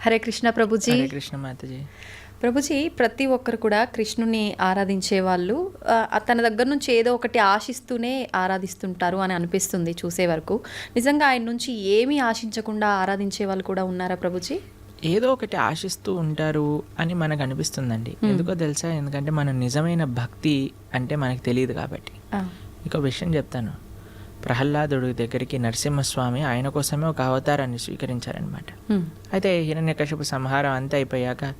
హరే కృష్ణ ప్రభుజీ. హరే కృష్ణ మాతాజీ. ప్రభుజీ ప్రతి ఒక్కరు కూడా కృష్ణుని ఆరాధించే వాళ్ళు తన దగ్గర నుంచి ఏదో ఒకటి ఆశిస్తూనే ఆరాధిస్తుంటారు అని అనిపిస్తుంది చూసే వరకు. నిజంగా ఆయన నుంచి ఏమీ ఆశించకుండా ఆరాధించే వాళ్ళు కూడా ఉన్నారా ప్రభుజీ? ఏదో ఒకటి ఆశిస్తూ ఉంటారు అని మనకు అనిపిస్తుందండి. ఎందుకో తెలుసా? ఎందుకంటే మన నిజమైన భక్తి అంటే మనకు తెలియదు కాబట్టి. ఇంకో విషయం చెప్తాను. ప్రహ్లాదుడి దగ్గరికి నరసింహస్వామి ఆయన కోసమే ఒక అవతారాన్ని స్వీకరించారనమాట అయితే హిరణ్యకశిపు సంహారం అంతా అయిపోయాక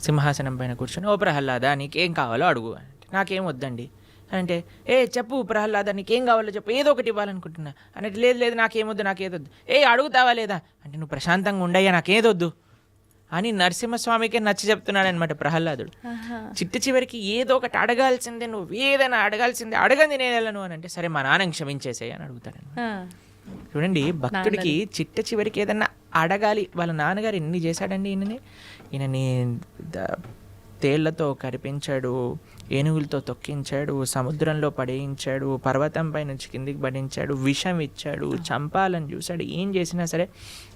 సింహాసనం పైన కూర్చొని ఓ ప్రహ్లాద నీకేం కావాలో అడుగు. అంటే నాకేం వద్దండి. అంటే ఏ చెప్పు ప్రహ్లాద నీకేం కావాలో చెప్పు ఏదో ఒకటి ఇవ్వాలనుకుంటున్నా. అంటే లేదు లేదు నాకేమొద్దు నాకేదొద్దు. ఏ అడుగుతావా లేదా? అంటే నువ్వు ప్రశాంతంగా ఉండయ్యా నాకేదొద్దు. అని నరసింహస్వామికే నచ్చి చెప్తున్నాడనమాట ప్రహ్లాదుడు. ఆహా, చిట్ట చివరికి ఏదో ఒకటి అడగాల్సిందే నువ్వు ఏదైనా అడగాల్సిందే. అడగంది నేను వెళ్ళను అని అంటే సరే మా నాన్నని క్షమించేసేయ్ అని అడుగుతాడు చూడండి భక్తుడికి చిట్ట చివరికి ఏదన్నా అడగాలి వాళ్ళ నాన్నగారు ఎన్ని చేశాడండి ఈయనని? ఈయనని తేళ్ళతో కరిపించాడు ఏనుగులతో తొక్కించాడు సముద్రంలో పడేయించాడు పర్వతంపై నుంచి కిందికి పడించాడు విషం ఇచ్చాడు చంపాలని చూశాడు. ఏం చేసినా సరే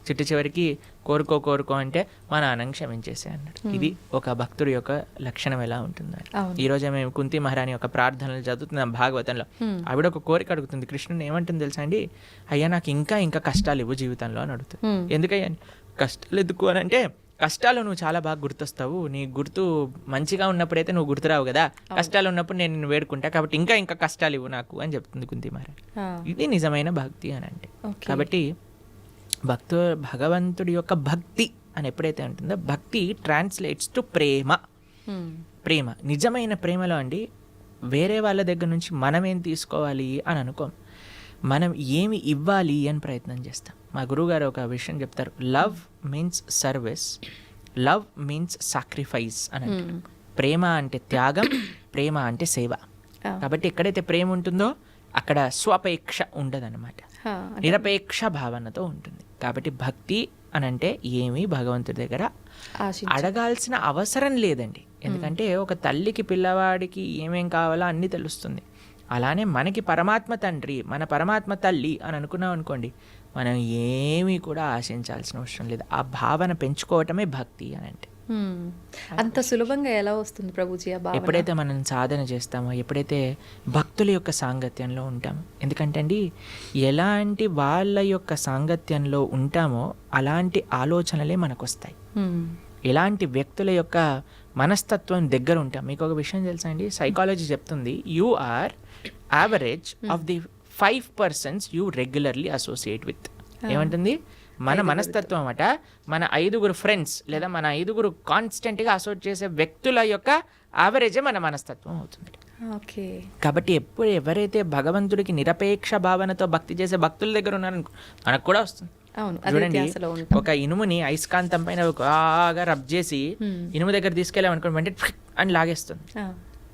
చిట్ట చివరికి కోరుకో కోరుకో అంటే మా నాన్నని క్షమించేసే అన్నాడు. ఇది ఒక భక్తుడి యొక్క లక్షణం ఎలా ఉంటుంది. ఈ రోజు మేము కుంతి మహారాణి యొక్క ప్రార్థనలు చదువుతున్నాం భాగవతంలో. ఆవిడ ఒక కోరిక అడుగుతుంది కృష్ణుని ఏమంటుంది తెలుసా అండి? అయ్యా నాకు ఇంకా ఇంకా కష్టాలు ఇవ్వు జీవితంలో అని అడుగుతుంది. ఎందుకయ్యా కష్టాలు ఎందుకు అని అంటే కష్టాలు నువ్వు చాలా బాగా గుర్తొస్తావు. నీ గుర్తు మంచిగా ఉన్నప్పుడైతే నువ్వు గుర్తురావు కదా. కష్టాలు ఉన్నప్పుడు నేను నిన్ను వేడుకుంటా. కాబట్టి ఇంకా ఇంకా కష్టాలు ఇవ్వు నాకు అని చెప్తుంది కుంతి మహారాణి ఆ, ఇది నిజమైన భక్తి అని అంటే. కాబట్టి భక్తు భగవంతుడి యొక్క భక్తి అని ఎప్పుడైతే ఉంటుందో భక్తి ట్రాన్స్లేట్స్ టు ప్రేమ. ప్రేమ. నిజమైన ప్రేమలో అండి వేరే వాళ్ళ దగ్గర నుంచి మనం ఏం తీసుకోవాలి అని అనుకోం. మనం ఏమి ఇవ్వాలి అని ప్రయత్నం చేస్తాం. మా గురువుగారు ఒక విషయం చెప్తారు. Love means service love means sacrifice అని అంటారు. ప్రేమ అంటే త్యాగం ప్రేమ అంటే సేవ. ఆ, కాబట్టి ఎక్కడైతే ప్రేమ ఉంటుందో అక్కడ స్వపేక్ష ఉండదన్నమాట. నిరపేక్ష భావనతో ఉంటుంది. కాబట్టి భక్తి అని అంటే ఏమీ భగవంతుడి దగ్గర అడగాల్సిన అవసరం లేదండి. ఎందుకంటే ఒక తల్లికి పిల్లవాడికి ఏమేం కావాలో అన్నీ తెలుస్తుంది. అలానే మనకి పరమాత్మ తండ్రి మన పరమాత్మ తల్లి అని అనుకున్నాం అనుకోండి మనం ఏమీ కూడా ఆశించాల్సిన అవసరం లేదు. ఆ భావన పెంచుకోవటమే భక్తి అని అంటే. అంత సులభంగా ఎలా వస్తుంది ప్రభుజీ ఆ ఎప్పుడైతే మనం సాధన చేస్తామో ఎప్పుడైతే భక్తుల యొక్క సాంగత్యంలో ఉంటామో ఎందుకంటే అండి ఎలాంటి వాళ్ళ యొక్క సాంగత్యంలో ఉంటామో అలాంటి ఆలోచనలే మనకు వస్తాయి ఎలాంటి వ్యక్తుల యొక్క మనస్తత్వం దగ్గర ఉంటాం మీకు ఒక విషయం తెలుసా అండి? సైకాలజీ చెప్తుంది you are average of the five persons you regularly associate with ఏమంటుంది? మన మనస్తత్వం అట మన ఐదుగురు ఫ్రెండ్స్ లేదా మన ఐదుగురు కాన్స్టెంట్గా అసోసియేట్ చేసే వ్యక్తుల యొక్క యావరేజే మన మనస్తత్వం అవుతుంది. ఓకే. కాబట్టి ఎప్పుడు ఎవరైతే భగవంతుడికి నిరపేక్ష భావనతో భక్తి చేసే భక్తుల దగ్గర ఉన్నారనుకో మనకు కూడా వస్తుంది. అవును చూడండి ఒక ఇనుముని అయస్కాంతం పైన బాగా రబ్ చేసి ఇనుము దగ్గర తీసుకెళ్ళాం అనుకోండి వెంటనే అని లాగేస్తుంది.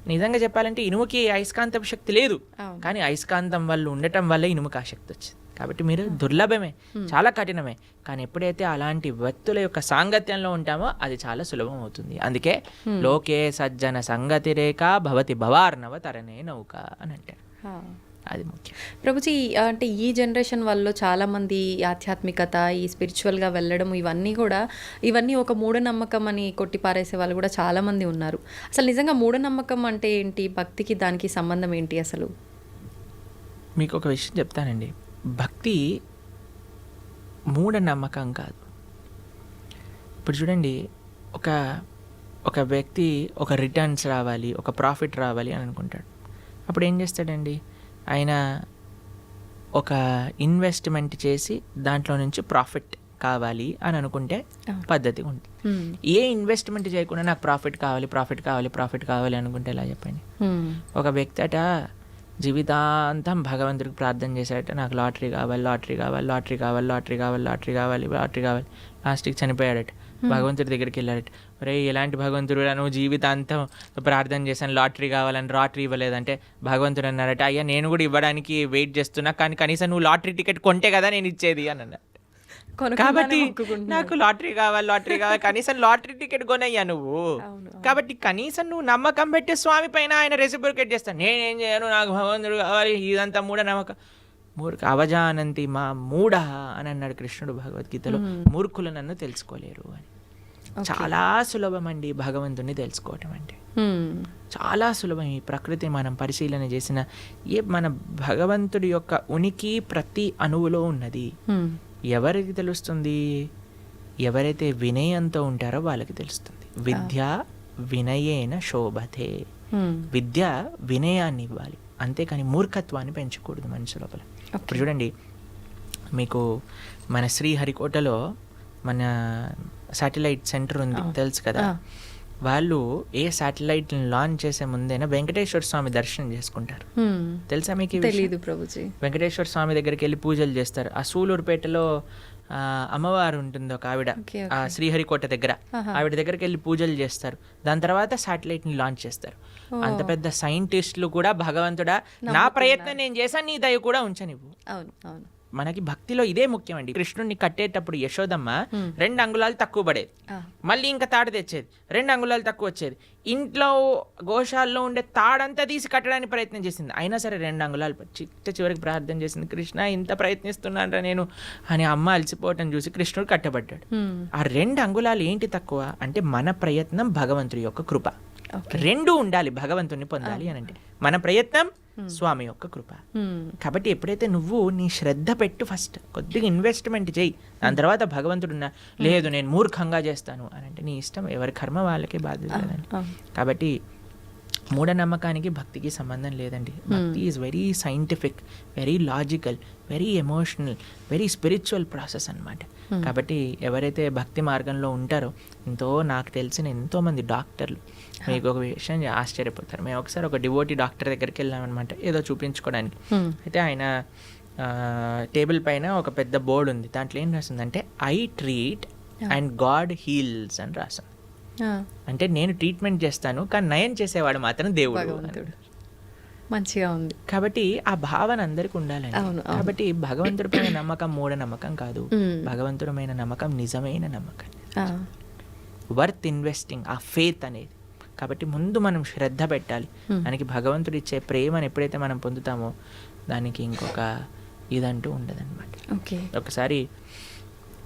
నిజంగా చెప్పాలంటే ఇనుముకి అయస్కాంతం శక్తి లేదు. కానీ అయస్కాంతం వల్ల ఉండటం వల్ల ఇనుముకి ఆ శక్తి వచ్చింది. కాబట్టి మీరు దుర్లభమే చాలా కఠినమే. కానీ ఎప్పుడైతే అలాంటి వ్యక్తుల యొక్క సాంగత్యంలో ఉంటామో అది చాలా సులభం అవుతుంది. అందుకే లోకే సజ్జన సంగతి రేఖ భవతి భవార్ణవ తరణే నౌక అని అంటారు. అది ముఖ్యం. ప్రభుజీ అంటే ఈ జనరేషన్ వాళ్ళు చాలా మంది ఈ ఆధ్యాత్మికత ఈ స్పిరిచువల్గా వెళ్ళడం ఇవన్నీ కూడా ఇవన్నీ ఒక మూఢనమ్మకం అని కొట్టి పారేసే వాళ్ళు కూడా చాలా మంది ఉన్నారు. అసలు నిజంగా మూఢనమ్మకం అంటే ఏంటి? భక్తికి దానికి సంబంధం ఏంటి అసలు? మీకు ఒక విషయం చెప్తానండి. భక్తి మూఢనమ్మకం కాదు. ఇప్పుడు చూడండి ఒక ఒక వ్యక్తి ఒక రిటర్న్స్ రావాలి ఒక ప్రాఫిట్ రావాలి అని అనుకుంటాడు. అప్పుడు ఏం చేస్తాడండి? ఆయన ఒక ఇన్వెస్ట్మెంట్ చేసి దాంట్లో నుంచి ప్రాఫిట్ కావాలి అని అనుకుంటే పద్ధతి ఉంటుంది. ఏ ఇన్వెస్ట్మెంట్ చేయకుండా నాకు ప్రాఫిట్ కావాలి ప్రాఫిట్ కావాలి ప్రాఫిట్ కావాలి అనుకుంటే ఎలా చెప్పండి. ఒక వ్యక్తి అట జీవితాంతం భగవంతుడికి ప్రార్థన చేశాడట నాకు లాటరీ కావాలి లాటరీ కావాలి లాటరీ కావాలి లాటరీ కావాలి లాటరీ కావాలి లాటరీ కావాలి. లాస్ట్కి చనిపోయాడట. భగవంతుడి దగ్గరికి వెళ్ళాడట. రే ఎలాంటి భగవంతుడు నువ్వు జీవితాంతం ప్రార్థన చేశాను లాటరీ కావాలని లాటరీ ఇవ్వలేదంటే భగవంతుడు అన్నారట అయ్యా నేను కూడా ఇవ్వడానికి వెయిట్ చేస్తున్నా కానీ కనీసం నువ్వు లాటరీ టికెట్ కొంటే కదా నేను ఇచ్చేది అని అన్నాడు. కాబట్టి. నాకు లాటరీ కావాలి లాటరీ కావాలి కనీసం లాటరీ టికెట్ కొనయ్యా నువ్వు. కాబట్టి కనీసం నువ్వు నమ్మకం పెట్టి స్వామి పైన ఆయన రెసిప్రికేట్ చేస్తాను నేనేం చేయను నాకు భగవంతుడు కావాలి ఇదంతా మూఢ నమ్మకం. మూర్ఖ అవజానంతి మా మూఢ అని అన్నాడు కృష్ణుడు భగవద్గీతలో. మూర్ఖులు నన్ను తెలుసుకోలేరు అని. చాలా సులభం అండి భగవంతుని తెలుసుకోవటం అంటే. చాలా సులభం ఈ ప్రకృతి మనం పరిశీలన చేసిన ఏ మన భగవంతుడి యొక్క ఉనికి ప్రతి అణువులో ఉన్నది. ఎవరికి తెలుస్తుంది? ఎవరైతే వినయంతో ఉంటారో వాళ్ళకి తెలుస్తుంది. విద్య వినయేన శోభతే. విద్య వినయాన్ని ఇవ్వాలి. అంతేకాని మూర్ఖత్వాన్ని పెంచకూడదు మనిషి లోపల. ఇప్పుడు చూడండి మీకు మన శ్రీహరికోటలో మన శాటిలైట్ సెంటర్ ఉంది తెలుసు కదా. వాళ్ళు ఏ శాటిలైట్ లాంచ్ చేసే ముందైనా వెంకటేశ్వర స్వామి దర్శనం చేసుకుంటారు. తెలుసా మీకు? తెలీదు ప్రభుజీ. వెంకటేశ్వర స్వామి దగ్గరికి వెళ్ళి పూజలు చేస్తారు. ఆ సూలూరుపేటలో అమ్మవారు ఉంటుంది ఒక ఆవిడ ఆ శ్రీహరికోట దగ్గర. ఆవిడ దగ్గరికి వెళ్ళి పూజలు చేస్తారు. దాని తర్వాత శాటిలైట్ని లాంచ్ చేస్తారు. అంత పెద్ద సైంటిస్టులు కూడా భగవంతుడా నా ప్రయత్నం నేను చేశాను నీ దయ కూడా ఉంచనివ్వు. అవును అవును. మనకి భక్తిలో ఇదే ముఖ్యమండి. కృష్ణుడిని కట్టేటప్పుడు యశోదమ్మ రెండు అంగుళాలు తక్కువ పడేది. మళ్ళీ ఇంకా తాడు తెచ్చేది. రెండు అంగుళాలు తక్కువ వచ్చేది. ఇంట్లో గోశాల్లో ఉండే తాడంతా తీసి కట్టడానికి ప్రయత్నం చేసింది. అయినా సరే రెండు అంగుళాలు చిట్ట చివరికి ప్రార్థన చేసింది కృష్ణ ఇంత ప్రయత్నిస్తున్నానరా నేను అని అమ్మ అలసిపోవటం చూసి కృష్ణుడు కట్టబడ్డాడు. ఆ రెండు అంగుళాలు ఏంటి తక్కువ? అంటే మన ప్రయత్నం భగవంతుడి యొక్క కృప. రెండు ఉండాలి భగవంతుని పొందాలి అని అంటే మన ప్రయత్నం స్వామి యొక్క కృప. హ్మ్. కాబట్టి ఎప్పుడైతే నువ్వు నీ శ్రద్ధ పెట్టు ఫస్ట్ కొద్దిగా ఇన్వెస్ట్మెంట్ చేయి. దాని తర్వాత భగవంతుడు ఉన్నా లేదు నేను మూర్ఖంగా చేస్తాను అని అంటే నీ ఇష్టం ఎవరి కర్మ వాళ్ళకే బాధ్యత కదండి అవును. కాబట్టి మూఢనమ్మకానికి భక్తికి సంబంధం లేదండి. భక్తి is very scientific very logical very emotional very spiritual process అన్నమాట. కాబట్టి ఎవరైతే భక్తి మార్గంలో ఉంటారో ఎంతో నాకు తెలిసిన ఎంతో మంది డాక్టర్లు మీకు ఒక విషయం ఆశ్చర్యపోతారు. మేము ఒకసారి ఒక డివోటీ డాక్టర్ దగ్గరికి వెళ్ళామన్నమాట ఏదో చూపించుకోవడానికి హ్మ్. అయితే ఆయన టేబుల్ పైన ఒక పెద్ద బోర్డు ఉంది. దాంట్లో ఏం రాసిందంటే I treat and God heals అని రాసింది. అంటే నేను ట్రీట్మెంట్ చేస్తాను కానీ నయం చేసేవాడు మాత్రం దేవుడు మంచిగా ఉంది. కాబట్టి ఆ భావన అందరికి ఉండాలండి. కాబట్టి భగవంతుడిపైన నమ్మకం మూఢ నమ్మకం కాదు. భగవంతుడమైన నమ్మకం నిజమైన నమ్మకం. వర్త్ ఇన్వెస్టింగ్ ఆ ఫేత్ అనేది. కాబట్టి ముందు మనం శ్రద్ధ పెట్టాలి. మనకి భగవంతుడు ఇచ్చే ప్రేమను ఎప్పుడైతే మనం పొందుతామో దానికి ఇంకొక ఇదంటూ ఉండదన్నమాట. ఓకే. ఒకసారి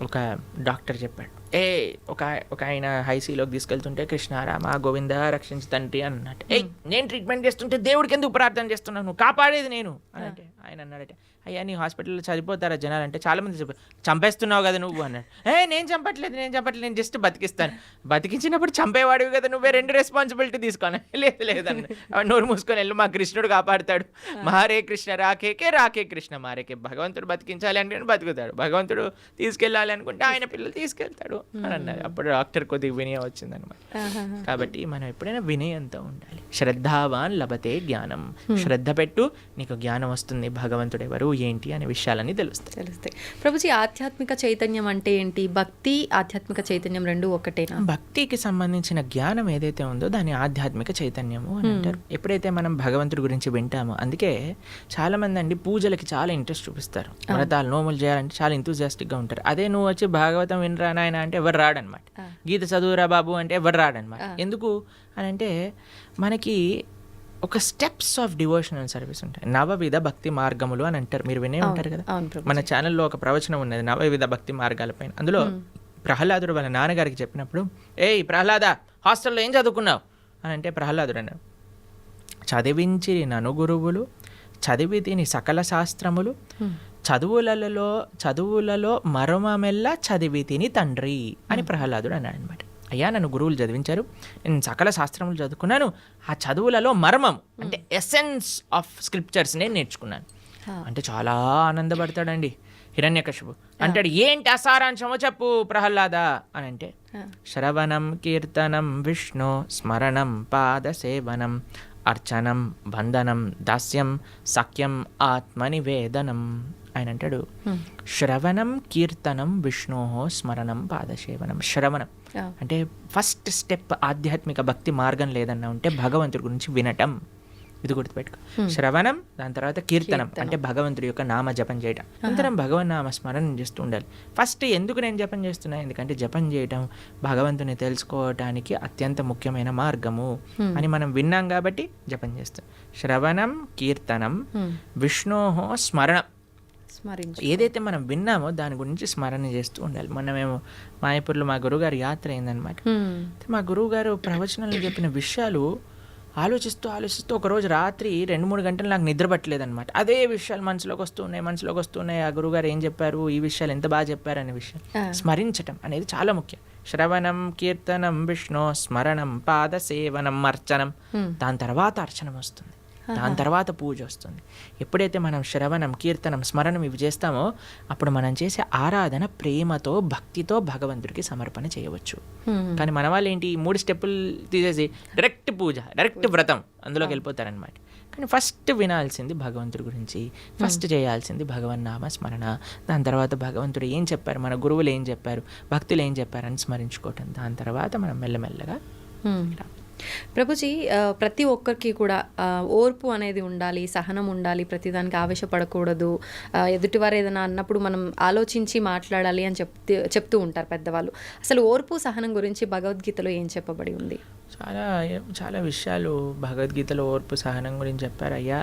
ఒక డాక్టర్ చెప్పాడు. ఏ ఒక ఒక ఆయన హైసీలోకి తీసుకెళ్తుంటే కృష్ణారామ గోవింద రక్షించు తండ్రి అన్నట్టు ఏ నేను ట్రీట్మెంట్ చేస్తుంటే దేవుడికి ఎందుకు ప్రార్థన చేస్తున్నావు? నువ్వు కాపాడేది నేను. అని అంటే ఆయన అన్నాడట. అయ్యా నీ హాస్పిటల్లో చనిపోతారా జనాలు అంటే చాలా మంది చెప్పారు చంపేస్తున్నావు కదా నువ్వు అన్నాడు. ఏ నేను చంపట్లేదు నేను చంపట్లేదు నేను జస్ట్ బతికిస్తాను. బతికించినప్పుడు చంపేవాడివి కదా నువ్వే రెండు రెస్పాన్సిబిలిటీ తీసుకోను? లేదు లేదన్న నోరు మూసుకొని వెళ్ళు మా కృష్ణుడు కాపాడుతాడు. మారే కృష్ణ రాకేకే రాకే కృష్ణ మారేకే భగవంతుడు బతికించాలి అంటే బతుకుతాడు. భగవంతుడు తీసుకెళ్ళాలి అనుకుంటే ఆయన పిల్లలు తీసుకెళ్తాడు అని అన్నారు అప్పుడు డాక్టర్ కొద్దిగా వినయం వచ్చిందనమాట. కాబట్టి మనం ఎప్పుడైనా వినయంతో ఉండాలి. శ్రద్ధావాన్ లభతే జ్ఞానం. శ్రద్ధ పెట్టు నీకు జ్ఞానం వస్తుంది. భగవంతుడు ఎవరు? ఏంటి అనే విషయాలన్నీ తెలుస్తాయి. తెలుస్తాయి. ప్రభుజీ ఆధ్యాత్మిక చైతన్యం అంటే ఏంటి? భక్తి ఆధ్యాత్మిక చైతన్యం రెండు ఒకటేనా? భక్తికి సంబంధించిన జ్ఞానం ఏదైతే ఉందో దాని ఆధ్యాత్మిక చైతన్యము అని అంటారు. ఎప్పుడైతే మనం భగవంతుడి గురించి వింటామో అందుకే చాలా మంది అండి పూజలకి చాలా ఇంట్రెస్ట్ చూపిస్తారు. వ్రతాలు నోములు చేయాలంటే చాలా enthusiastic గా ఉంటారు. అదే నువ్వు వచ్చి భాగవతం వినరా నాయన అంటే ఎవరు రాడనమాట. గీత చదువురా బాబు అంటే ఎవరు రాడనమాట. ఎందుకు అని అంటే మనకి ఒక స్టెప్స్ ఆఫ్ డివోషనల్ సర్వీస్ ఉంటాయి. నవవిధ భక్తి మార్గములు అని అంటారు. మీరు వినే ఉంటారు కదా? మన ఛానల్లో ఒక ప్రవచనం ఉన్నది నవవిధ భక్తి మార్గాలపైన అందులో ప్రహ్లాదుడు వాళ్ళ నాన్నగారికి చెప్పినప్పుడు ఏయ్ ప్రహ్లాద హాస్టల్లో ఏం చదువుకున్నావు? అని అంటే ప్రహ్లాదుడు అన్నాడు. చదివించి నను గురువులు చదివి తిని సకల శాస్త్రములు చదువులలో చదువులలో మరొమమెల్ల చదివి తిని తండ్రి అని ప్రహ్లాదుడు అన్నాడు అనమాట అయ్యా నన్ను గురువులు చదివించారు. నేను సకల శాస్త్రములు చదువుకున్నాను. ఆ చదువులలో మర్మం అంటే ఎసెన్స్ ఆఫ్ స్క్రిప్చర్స్ నేను నేర్చుకున్నాను. అంటే చాలా ఆనందపడతాడండి. హిరణ్యకశిపు. అంటాడు ఏంటి అసారాంశమో చెప్పు ప్రహ్లాద అని అంటే శ్రవణం కీర్తనం విష్ణు స్మరణం పాద సేవనం అర్చనం బంధనం దాస్యం సఖ్యం ఆత్మనివేదనం ఆయన అంటాడు. శ్రవణం కీర్తనం విష్ణో స్మరణం పాదసేవనం శ్రవణం. అంటే ఫస్ట్ స్టెప్ ఆధ్యాత్మిక భక్తి మార్గం లేదన్నా ఉంటే భగవంతుడి గురించి వినటం. ఇది గుర్తుపెట్టుకో. శ్రవణం దాని తర్వాత కీర్తనం. అంటే భగవంతుడి యొక్క నామ జపం చేయటం. అనంతరం భగవన్ నామ స్మరణ చేస్తూ ఉండాలి. ఫస్ట్ ఎందుకు నేను జపం చేస్తున్నా? ఎందుకంటే జపం చేయటం భగవంతుని తెలుసుకోవటానికి అత్యంత ముఖ్యమైన మార్గము. అని మనం విన్నాం కాబట్టి జపం చేస్తాం. శ్రవణం కీర్తనం విష్ణోహో స్మరణం. స్మరించు. ఏదైతే మనం విన్నామో దాని గురించి స్మరణ చేస్తూ ఉండాలి. మొన్న మేము మాయపూర్లో మా గురువుగారి యాత్ర అయిందనమాట. మా గురువుగారు ప్రవచనంలో చెప్పిన విషయాలు ఆలోచిస్తూ ఆలోచిస్తూ ఒక రోజు రాత్రి రెండు మూడు గంటలు నాకు నిద్ర పట్టలేదన్నమాట. అదే విషయాలు మనసులోకి వస్తున్నాయి మనసులోకి వస్తున్నాయి ఆ గురువుగారు ఏం చెప్పారు? ఈ విషయాలు ఎంత బాగా చెప్పారు? అనే విషయం. స్మరించటం అనేది చాలా ముఖ్యం. శ్రవణం కీర్తనం విష్ణు స్మరణం పాద సేవనం అర్చనం. దాని తర్వాత అర్చనం వస్తుంది. దాని తర్వాత పూజ వస్తుంది. ఎప్పుడైతే మనం శ్రవణం కీర్తనం స్మరణం ఇవి చేస్తామో అప్పుడు మనం చేసే ఆరాధన ప్రేమతో భక్తితో భగవంతుడికి సమర్పణ చేయవచ్చు. కానీ మన వాళ్ళు ఏంటి మూడు స్టెప్పులు తీసేసి డైరెక్ట్ పూజ డైరెక్ట్ వ్రతం అందులోకి వెళ్ళిపోతారనమాట కానీ ఫస్ట్ వినాల్సింది భగవంతుడి గురించి ఫస్ట్ చేయాల్సింది భగవన్ నామ స్మరణ. దాని తర్వాత భగవంతుడు ఏం చెప్పారు మన గురువులు ఏం చెప్పారు భక్తులు ఏం చెప్పారని స్మరించుకోవటం. దాని తర్వాత మనం మెల్లమెల్లగా. ప్రభుజీ ప్రతి ఒక్కరికి కూడా ఓర్పు అనేది ఉండాలి సహనం ఉండాలి ప్రతిదానికి ఆవేశపడకూడదు. ఎదుటివారు ఏదైనా అన్నప్పుడు మనం ఆలోచించి మాట్లాడాలి అని చెప్తూ చెప్తూ ఉంటారు పెద్దవాళ్ళు. అసలు ఓర్పు సహనం గురించి భగవద్గీతలో ఏం చెప్పబడి ఉంది? చాలా చాలా విషయాలు భగవద్గీతలో ఓర్పు సహనం గురించి చెప్పారయ్యా.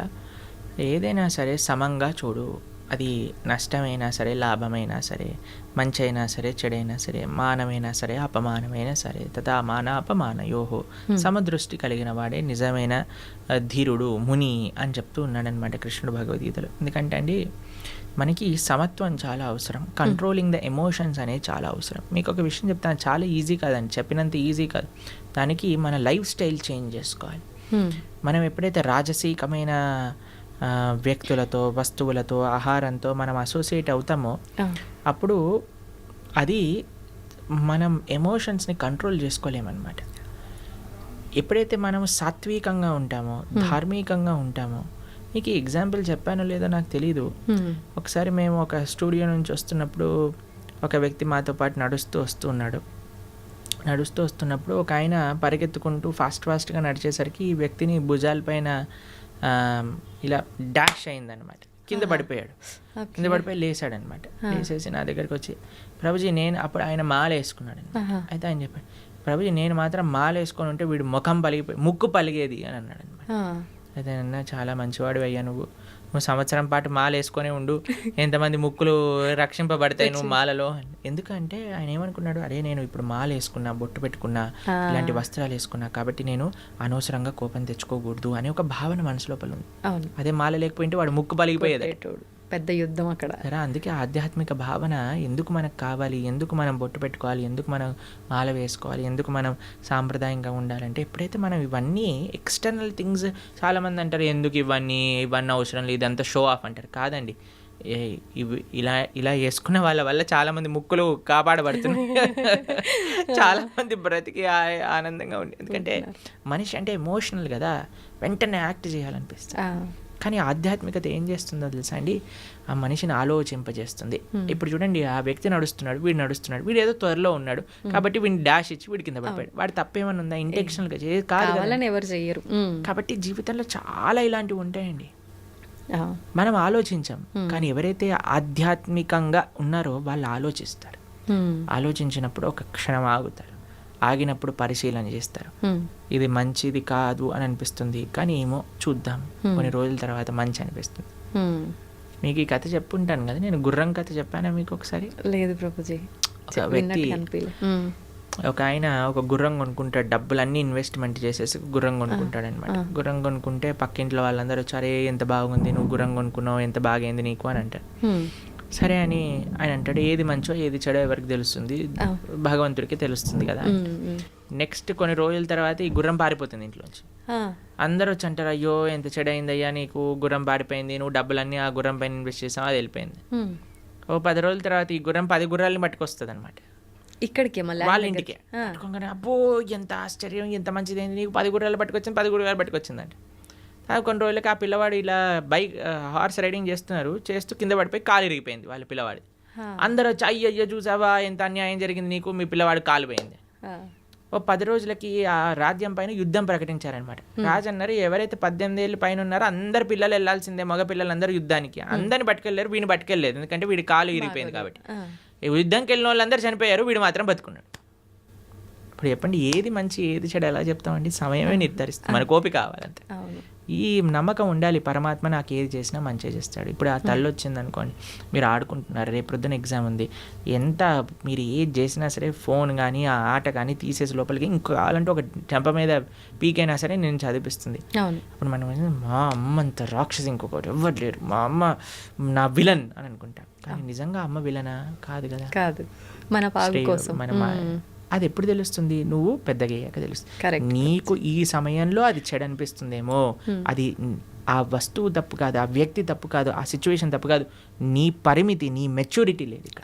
ఏదైనా సరే సమంగా చూడు. అది నష్టమైనా సరే లాభమైనా సరే మంచి అయినా సరే చెడైనా సరే మానమైనా సరే అపమానమైనా సరే తథా మాన అపమాన యోహో సమదృష్టి కలిగిన వాడే నిజమైన ధీరుడు ముని అని చెప్తూ ఉన్నాడనమాట కృష్ణుడు భగవద్గీతలో. ఎందుకంటే అండి మనకి సమత్వం చాలా అవసరం. కంట్రోలింగ్ ద ఎమోషన్స్ అనేది చాలా అవసరం. మీకు ఒక విషయం చెప్తాను చాలా ఈజీ కాదండి చెప్పినంత ఈజీ కాదు. దానికి మన లైఫ్ స్టైల్ చేంజ్ చేసుకోవాలి. మనం ఎప్పుడైతే రాజసీకమైన వ్యక్తులతో వస్తువులతో ఆహారంతో మనం అసోసియేట్ అవుతామో. అప్పుడు అది మనం ఎమోషన్స్ని కంట్రోల్ చేసుకోలేమన్నమాట ఎప్పుడైతే మనం సాత్వికంగా ఉంటామో ధార్మికంగా ఉంటామో మీకు ఎగ్జాంపుల్ చెప్పానో లేదో నాకు తెలీదు. ఒకసారి మేము ఒక స్టూడియో నుంచి వస్తున్నప్పుడు ఒక వ్యక్తి మాతో పాటు నడుస్తూ వస్తూ ఉన్నాడు నడుస్తూ వస్తున్నప్పుడు ఒక ఆయన పరిగెత్తుకుంటూ ఫాస్ట్ ఫాస్ట్గా నడిచేసరికి ఈ వ్యక్తిని భుజాలపైన ఇలా డాష్ అయిందనమాట కింద పడిపోయాడు. కింద పడిపోయి లేచాడనమాట లేచేసి నా దగ్గరికి వచ్చి ప్రభుజీ నేను అప్పుడు ఆయన మాల వేసుకున్నాడు. అయితే ఆయన చెప్పాడు ప్రభుజీ నేను మాత్రం మాల వేసుకొని ఉంటే వీడు ముఖం పలిగిపోయి ముక్కు పలిగేది అని అన్నాడు అనమాట. అయితే అన్న చాలా మంచివాడు అయ్యా నువ్వు. నువ్వు సంవత్సరం పాటు మాల వేసుకొని ఉండు ఎంతమంది ముక్కులు రక్షింపబడతాయి నువ్వు మాలలో. ఎందుకంటే ఆయన ఏమనుకున్నాడు అరే నేను ఇప్పుడు మాల వేసుకున్నా బొట్టు పెట్టుకున్నా. ఇలాంటి వస్త్రాలు వేసుకున్నా కాబట్టి నేను అనవసరంగా కోపం తెచ్చుకోకూడదు అనే ఒక భావన మనసు లోపల ఉంది అదే మాల లేకపోయింటే వాడు ముక్కు పలిగిపోయేది. పెద్ద యుద్ధం అక్కడ. సరే అందుకే ఆధ్యాత్మిక భావన ఎందుకు మనకు కావాలి ఎందుకు మనం బొట్టు పెట్టుకోవాలి ఎందుకు మనం మాల వేసుకోవాలి ఎందుకు మనం సాంప్రదాయంగా ఉండాలంటే ఎప్పుడైతే మనం ఇవన్నీ ఎక్స్టర్నల్ థింగ్స్ చాలామంది అంటారు ఎందుకు ఇవన్నీ ఇవన్నీ అవసరం లేదు ఇదంతా షో ఆఫ్ అంటారు. కాదండి. ఏ- ఇవి ఇలా ఇలా వేసుకున్న వాళ్ళ వల్ల చాలా మంది ముక్కులు కాపాడబడుతున్నాయి. చాలా మంది బ్రతికి ఆనందంగా ఉంది ఎందుకంటే మనిషి అంటే ఎమోషనల్ కదా. వెంటనే యాక్ట్ చేయాలనిపిస్తుంది. కానీ ఆధ్యాత్మికత ఏం చేస్తుందో తెలుసా అండి? ఆ మనిషిని ఆలోచింపజేస్తుంది. ఇప్పుడు చూడండి ఆ వ్యక్తి నడుస్తున్నాడు వీడు నడుస్తున్నాడు వీడు ఏదో త్వరలో ఉన్నాడు. కాబట్టి వీడిని డాష్ ఇచ్చి వీడి కింద పడిపోయాడు. వాడు తప్పేమన్నా ఉందా ఇంటెన్షనల్గా చేసి కాదు. ఎవరు చెయ్యరు. హ్మ్. కాబట్టి జీవితంలో చాలా ఇలాంటివి ఉంటాయండి. మనం ఆలోచించాం. కానీ ఎవరైతే ఆధ్యాత్మికంగా ఉన్నారో వాళ్ళు ఆలోచిస్తారు. ఆలోచించినప్పుడు ఒక క్షణం ఆగుతారు. ఆగినప్పుడు పరిశీలన చేస్తారు. ఇది మంచిది కాదు అని అనిపిస్తుంది కానీ ఏమో చూద్దాం. కొన్ని రోజుల తర్వాత మంచి అనిపిస్తుంది. మీకు ఈ కథ చెప్పుంటాను కదా నేను గుర్రం కథ చెప్పానా మీకు ఒకసారి? లేదు ప్రభుజీ. ఒక వ్యక్తి ఆయన ఒక గుర్రం కొనుక్కుంటాడు డబ్బులన్నీ ఇన్వెస్ట్మెంట్ చేసేసి గుర్రం కొనుక్కుంటాడు అనమాట గుర్రం కొనుక్కుంటే పక్కింట్లో వాళ్ళందరూ సరే ఎంత బాగుంది నువ్వు గుర్రం కొనుక్కున్నావు ఎంత బాగైంది నీకు? అని అంటారు. సరే అని ఆయన అంటాడు ఏది మంచో ఏది చెడో ఎవరికి తెలుస్తుంది? భగవంతుడికి తెలుస్తుంది కదా. నెక్స్ట్ కొన్ని రోజుల తర్వాత ఈ గుర్రం పారిపోతుంది ఇంట్లోంచి. అందరూ వచ్చి అంటారు అయ్యో ఎంత చెడైందయ్యా నీకు గుర్రం పాడిపోయింది నువ్వు డబ్బులన్నీ ఆ గుర్రం పైన ఇన్వెస్ట్ చేసావు అది వెళ్ళిపోయింది. ఓ పది రోజుల తర్వాత ఈ గుర్రం పది గుర్రాలని పట్టుకొస్తుంది అనమాట ఇక్కడికే వాళ్ళ ఇంటికి. అబ్బో ఎంత ఆశ్చర్యం ఎంత మంచిదైంది నీకు పది గుర్రాలు పట్టుకొచ్చింది పది గుర్రాలు పట్టుకొచ్చిందంట. కొన్ని రోజులకి ఆ పిల్లవాడు ఇలా బైక్ హార్స్ రైడింగ్ చేస్తున్నారు. చేస్తూ కింద పడిపోయి కాలు ఇరిగిపోయింది వాళ్ళ పిల్లవాడి. అందరూ వచ్చి అయ్యో అయ్యో చూసావా? ఎంత అన్యాయం జరిగింది నీకు? మీ పిల్లవాడు కాలు పోయింది. ఓ పది రోజులకి ఆ రాజ్యం పైన యుద్ధం ప్రకటించారనమాట రాజు అన్నారు ఎవరైతే పద్దెనిమిది ఏళ్ళు పైన ఉన్నారో అందరు పిల్లలు వెళ్ళాల్సిందే మగ పిల్లలందరూ యుద్ధానికి. అందరిని పట్టుకెళ్ళారు వీడిని పట్టుకెళ్ళలేదు. ఎందుకంటే వీడి కాలు ఇరిగిపోయింది కాబట్టి. యుద్ధంకి వెళ్ళిన వాళ్ళందరూ చనిపోయారు వీడు మాత్రం బతుకున్నాడు. ఇప్పుడు చెప్పండి ఏది మంచి ఏది చెడు ఎలా చెప్తామండి? సమయమే నిర్ధారిస్తుంది. మనకు ఓపిక కావాలంతే. ఈ నమ్మకం ఉండాలి. పరమాత్మ నాకు ఏది చేసినా మంచిగా చేస్తాడు. ఇప్పుడు ఆ తల్లి వచ్చింది అనుకోండి మీరు ఆడుకుంటున్నారు రేపు ప్రొద్దున ఎగ్జామ్ ఉంది. ఎంత మీరు ఏది చేసినా సరే ఫోన్ కానీ ఆ ఆట కానీ తీసేసి లోపలికి ఇంకో కావాలంటే ఒక చెంప మీద పీకైనా సరే నేను చదివిస్తుంది అప్పుడు మనం మా అమ్మ అంత రాక్షసి ఇంకొకటి ఎవ్వరు లేరు. మా అమ్మ నా విలన్ అని అనుకుంటాం. కానీ నిజంగా అమ్మ విలనా కాదు కదా. కాదు. మన మన అది ఎప్పుడు తెలుస్తుంది? నువ్వు పెద్దగా అయ్యాక తెలుస్తుంది. నీకు ఈ సమయంలో అది చెడు అనిపిస్తుందేమో అది న్- ఆ వస్తువు తప్పు కాదు ఆ వ్యక్తి తప్పు కాదు ఆ సిచ్యువేషన్ తప్పు కాదు. నీ పరిమితి నీ మెచ్యూరిటీ లేదు ఇక్కడ.